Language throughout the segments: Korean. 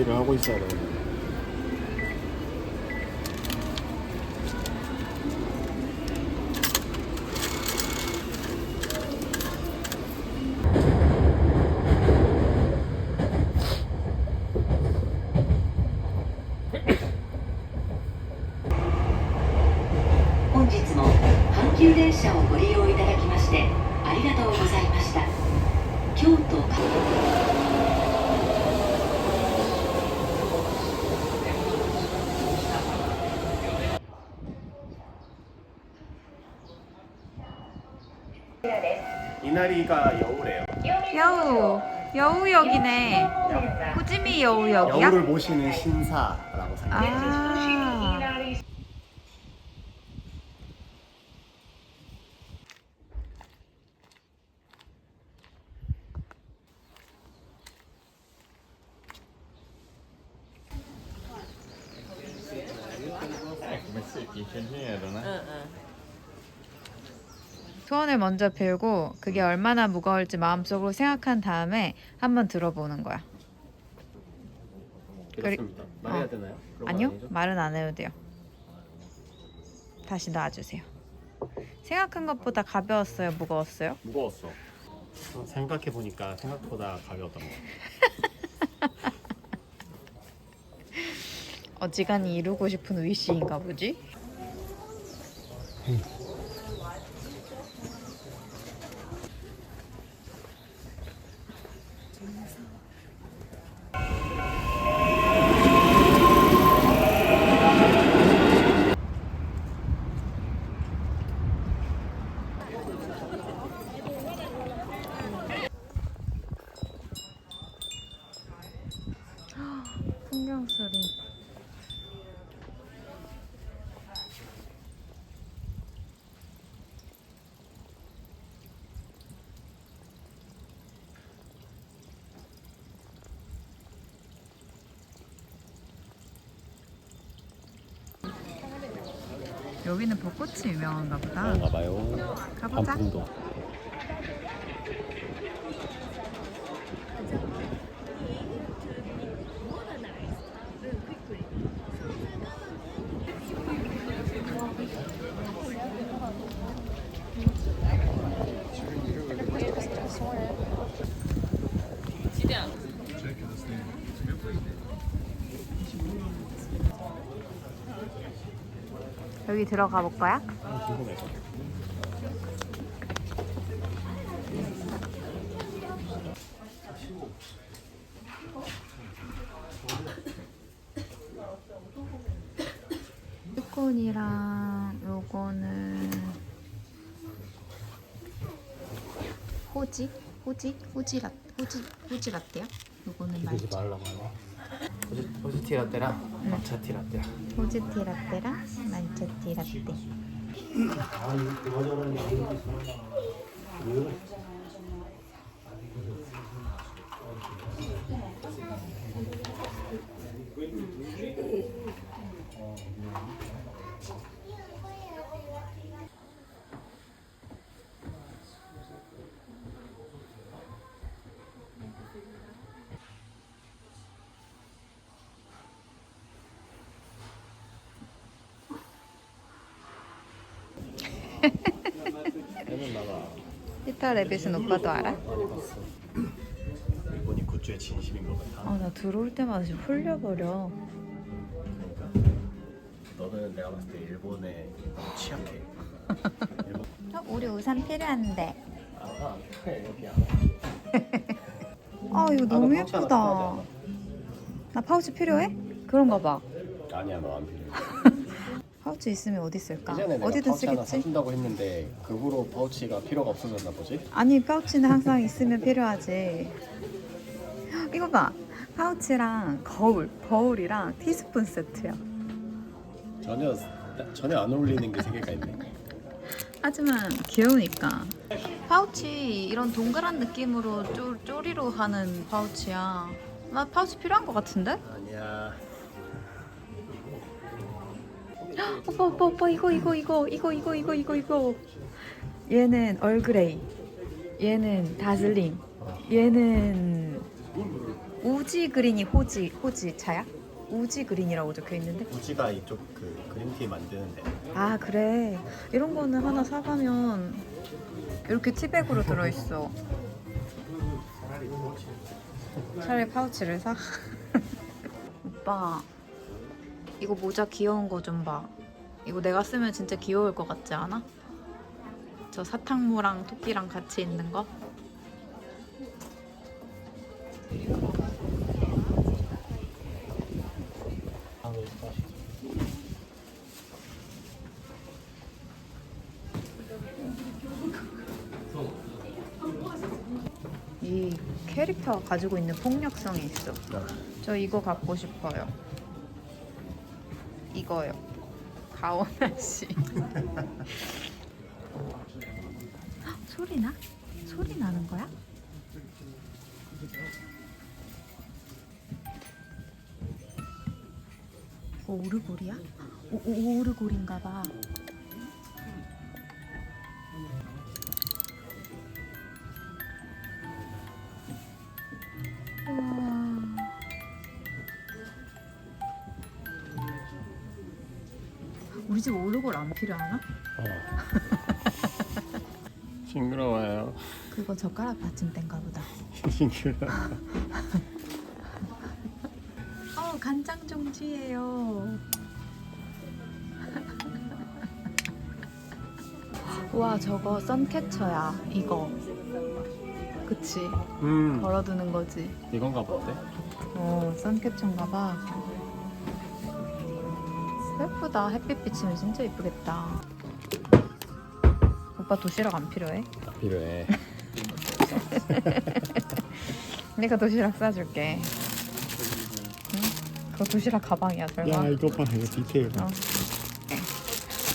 준비를 하고 있어야 되는데.「本日も阪急電車をご利用いただきましてありがとうございました」「京都 か」이날이가 여우래요. 여우 여우역이네 후지미 여우역이야? 여우를 모시는 신사라고 생각해요. 아 소원을 먼저 빌고 그게 얼마나 무거울지 마음속으로 생각한 다음에 한번 들어보는 거야. 그렇습니다. 말해야 어. 되나요? 아니요? 말은 안 해도 돼요. 다시 놔주세요. 생각한 것보다 가벼웠어요, 무거웠어요? 무거웠어. 생각해 보니까 생각보다 가벼웠던 거. 어지간히 이루고 싶은 위시인가 보지? 풍경 소리. 여기는 벚꽃이 유명한가 보다. 그런가 봐요. 가보자. 단풍도. 여기 들어가 볼 거야? 스콘이랑 요거는 호지? 호지? 호지 라 호지 호지 라떼야? 요거는 말지 말라고 하네. 호주티 라떼랑 마차티 라떼랑 호주티 라떼랑 만차티 라떼. 아 이거 좋아하는 그래? 음. 피터 레빗은 오빠도 알아? 일본이 굿즈에 진심인 것 같아. 아 나 들어올 때마다 지금 홀려버려 그러니까 너는 내가 봤을 때 일본에 너무 취약해. 일본 어, 우리 우산 필요한데 아, 그래 여기야. 아 이거 너 너무 파우치 하나 예쁘다 필요하지 나 파우치 필요해? 그런가 봐 아니야 너 안 필요해. 파우치 있으면 어디 있을까? 예전에 어디든 파우치 하나 쓰겠지? 사준다고 했는데 그 후로 파우치가 필요가 없어졌나 보지? 아니 파우치는 항상 있으면 필요하지 이거 봐 파우치랑 거울 거울이랑 티스푼 세트야 전혀 전혀 안 어울리는 게 세 개가 있네. 하지만 귀여우니까 파우치 이런 동그란 느낌으로 쪼, 쪼리로 하는 파우치야 나 파우치 필요한 것 같은데? 아니야. 오빠 오빠 오빠 이거 이거 이거 이거 이거 이거 이거 이거 얘는 얼그레이 얘는 다즐링 얘는 우지 그린이 호지 호지 차야? 우지 그린이라고 적혀 있는데. 우지가 이쪽 그 그린티 만드는데 아 그래 이런 거는 하나 사가면 이렇게 티백으로 들어있어. 차라리 파우치를 사. 오빠 이거 모자 귀여운 거 좀 봐. 이거 내가 쓰면 진짜 귀여울 것 같지 않아? 저 사탕무랑 토끼랑 같이 있는 거. 이 캐릭터가 가지고 있는 폭력성이 있어. 저 이거 갖고 싶어요. 이거요. 가오나 씨. 헉, 소리 나? 소리 나는 거야? 이거 오르골이야? 오, 오, 오르골인가 봐. 우리 집 오르골 안 필요하나? 어. 징그러워요 그거 젓가락 받침대인가 보다. 징그러워 어 간장 종지예요. 와 저거 선캐쳐야 이거. 그치 음 걸어두는 거지. 이건가 본데? 어 선캐쳐인가 봐. 예쁘다 햇빛 비치면 진짜 예쁘겠다. 오빠 도시락 안 필요해? 필요해 내가 도시락 싸줄게. 응? 그거 도시락 가방이야 설마? 이거 봐 이거 디테일 어.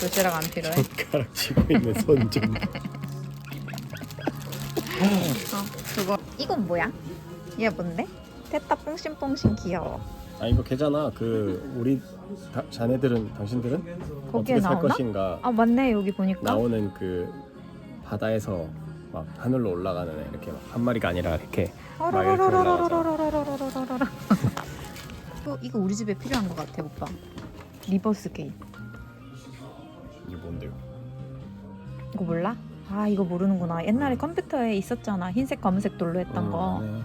도시락 안 필요해? 젓가락 쥐고 있는 손 좀 어, 그거 이건 뭐야? 얘 뭔데? 테타 뽕신뽕신 귀여워. 아 이거 걔잖아 그 우리 다, 자네들은 당신들은 거기에 어떻게 살 나오나? 것인가 아 맞네 여기 보니까. 나오는 그 바다에서 막 하늘로 올라가는 애 이렇게 막 한 마리가 아니라 이렇게 막 이렇게 올라가서 이거 이거 우리 집에 필요한 것 같아 오빠. 리버스 게임. 이게 뭔데요? 이거 몰라? 아 이거 모르는구나. 옛날에 컴퓨터에 있었잖아. 흰색 검은색 돌로 했던 음, 거. 안, 해.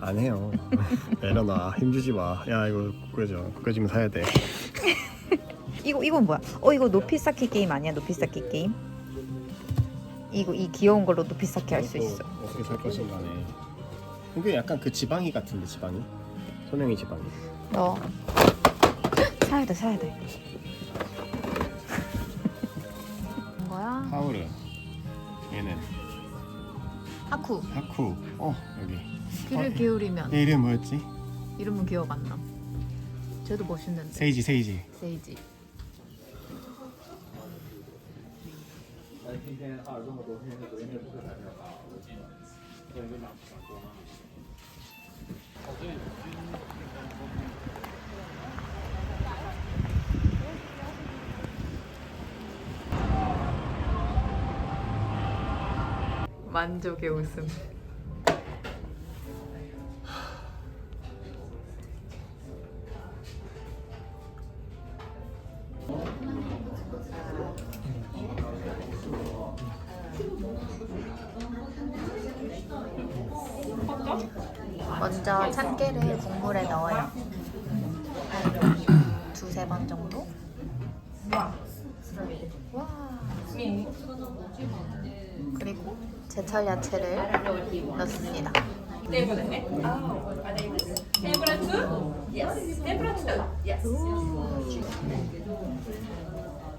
안 해요 내려놔 힘주지 마 야 이거 구겨져 구겨지면 사야 돼 이거 이건 뭐야? 어 이거 높이 쌓기 게임 아니야? 높이 쌓기 게임? 이거 이 귀여운 걸로 높이 쌓기 할 수 이것도 있어. 어떻게 살 것인가네 이게 약간 그 지방이 같은데 지방이 손흥이 지방이 너 사야 돼 사야 돼. 거야? 하우르 얘는 하쿠. 하쿠 어 여기 귀를 기울이면 얘 이름 뭐였지? 이름은 기억 안 나. 쟤도 멋있는데. 세이지 세이지 세이지. 만족의 웃음. 먼저 참깨를 국물에 넣어요. 두세 번 정도. 와. 그리고 제철 야채를 넣습니다.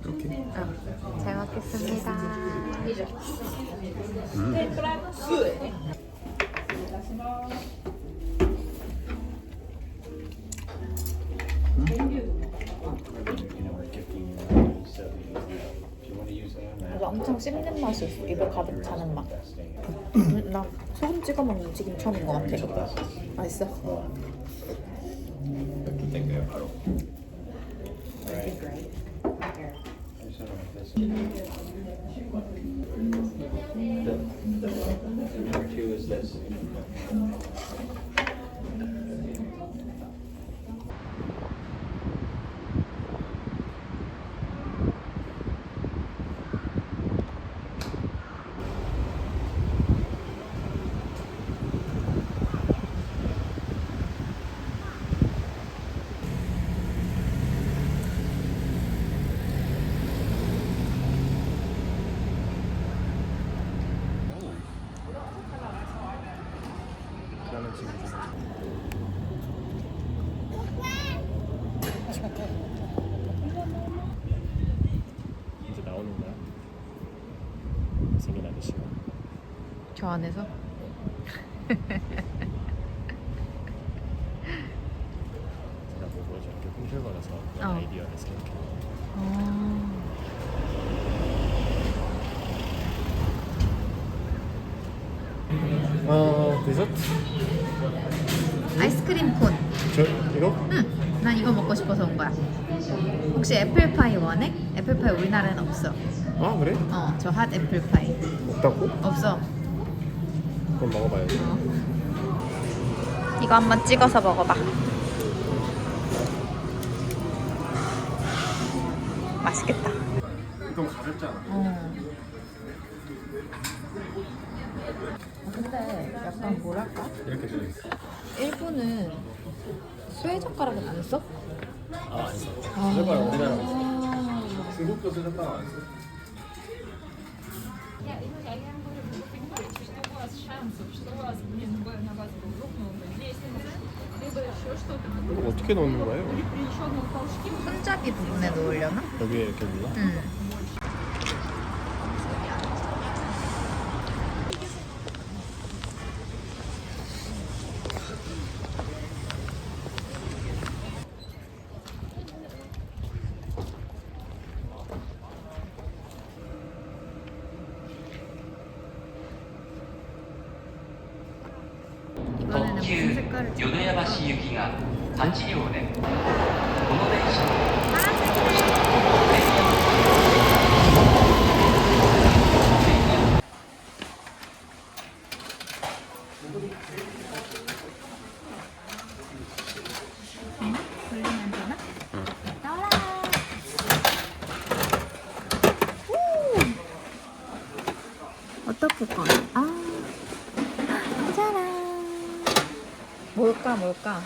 이렇게 응, 잘 먹겠습니다. 그 엄청 씹는 맛이 있어. 입에 가득 차는 맛. 음, 나 소금 찍어 먹는 튀김 처음인 것 같아. 맛있어? 땡겨요 바로. 이제 나오는 거야? 생긴 아저씨가 저 안에서? 제가 뭐 보여줘 이렇게 꿈틀거려서 그런 어. 아이디어를 생각해 어 디저트? 아이스크림 콘. 저 이거? 응. 난 이거 먹고 싶어서 온 거야. 혹시 애플파이 원해? 애플파이 우리나라엔 없어. 아 그래? 어, 저 핫 애플파이. 없다고? 없어. 그럼 먹어봐야지 어. 이거 한번 찍어서 먹어봐. 맛있겠다. 좀 가볍잖아 어. 근데 약간 뭐랄까? 이렇게 들어있어 일본은 쇠 젓가락은 안 써? 아 안 써. 아. 쇠가락 우리나라 안 써. 중국도 쇠가락 안 써. у вас шансов, что у вас, блин, б- на вас был рухнул бы 10 либо еще что-то. Ну, 이거 어떻게 넣는 거예요? При перещенном толчке 손잡이 부분에 놓으려나? 여기에 이렇게 눌러? 응. 米山市行きが8両でこの電車。の 뭘까, 뭘까?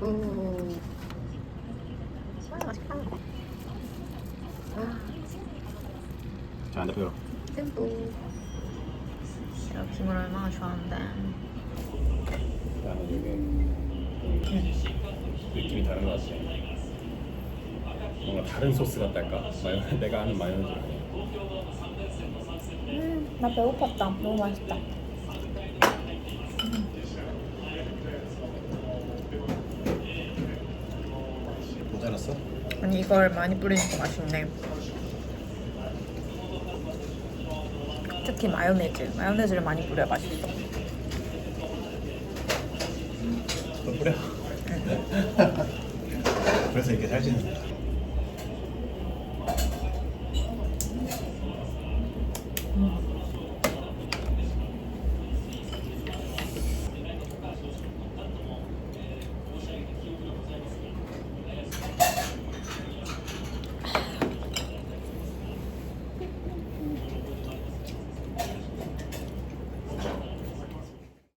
오. 맛있다. 자, 안 대표. 템포. 제가 김을 얼마나 좋아하는데. 나는 이게 느낌이 다른 것 같아. 뭔가 다른 소스 같달까? 마요 내가 아는 마요네즈. 음, 나 배고팠다. 너무 맛있다. 모자랐어? 아니 이걸 많이 뿌리니까 맛있네. 특히 마요네즈. 마요네즈를 많이 뿌려야 맛있어. 너 뿌려. 그래서 이렇게 살찌는 거야.